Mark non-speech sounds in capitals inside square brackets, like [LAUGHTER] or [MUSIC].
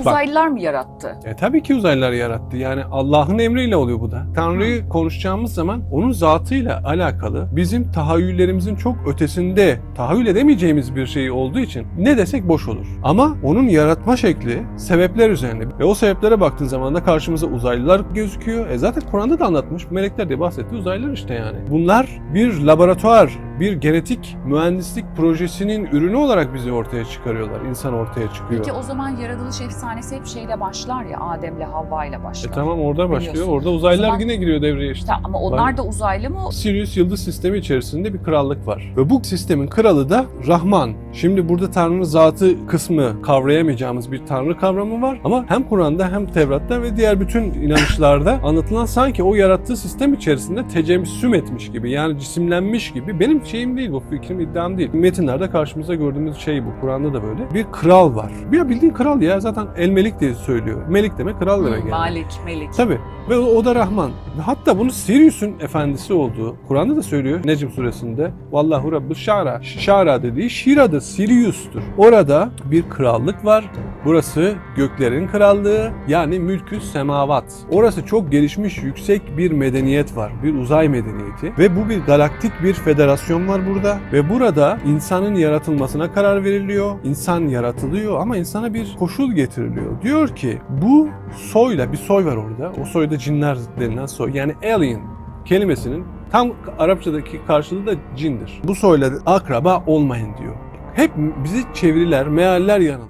uzaylılar mı yarattı? E tabii ki uzaylılar yarattı. Yani Allah'ın emriyle oluyor bu da. Tanrı'yı konuşacağımız zaman onun zatıyla alakalı bizim tahayyüllerimizin çok ötesinde tahayyül edemeyeceğimiz bir şey olduğu için ne desek boş olur. Ama onun yaratma şekli sebepler üzerine. Ve o sebeplere baktığın zaman da karşımıza uzaylılar gözüküyor. E zaten Kur'an'da da anlatmış. Melekler diye bahsettiği uzaylılar işte yani. Bunlar bir laboratuvar, bir genetik mühendislik projesinin ürünü olarak bizi ortaya çıkarıyorlar. İnsan ortaya çıkıyor. Peki o zaman yaratılış efsanesi hep şeyle başlar ya Adem'le Havva ile E başlar. tamam orada başlıyor. Biliyorsun. Orada uzaylılar O zaman- yine giriyor devreye işte. Tamam, ama onlar da uzaylı mı? Sirius yıldız sistemi içerisinde bir krallık var. Ve bu sistemin kralı da Rahman. Şimdi burada Tanrı'nın zatı kısmı kavrayamayacağımız bir Tanrı kavramı var. Ama hem Kur'an'da hem Tevrat'ta ve diğer bütün inanışlarda [LAUGHS] anlatılan sanki o yarattığı sistem içerisinde tecemmüsüm etmiş gibi. Yani cisimlenmiş gibi. Benim şeyim değil bu fikrim iddiam değil. Metinlerde karşımıza gördüğümüz şey bu. Kur'an'da da böyle. Bir kral var. Bir bildiğin kral ya zaten El Melik diye söylüyor. Melik demek kral demek yani. Malik, Melik. Tabii. Ve o, o da Rahman. Ve hatta bunu Sirius'un efendisi olduğu Kur'an'da da söylüyor Necm suresinde. Vallahu Rabbu Şara. Şara dediği Şira'da Sirius'tur. Orada bir krallık var. Burası göklerin krallığı yani mülkü semavat. Orası çok gelişmiş yüksek bir medeniyet var. Bir uzay medeniyeti. Ve bu bir galaktik bir federasyon var burada. Ve burada insanın yaratılmasına karar veriliyor. İnsan yaratılıyor ama insana bir koşul getiriliyor. Diyor ki bu soyla bir soy var orada. O soyda cinler denilen soy. Yani alien kelimesinin tam Arapçadaki karşılığı da cindir. Bu soyla akraba olmayın diyor. Hep bizi çeviriler, mealler yanıltıyor.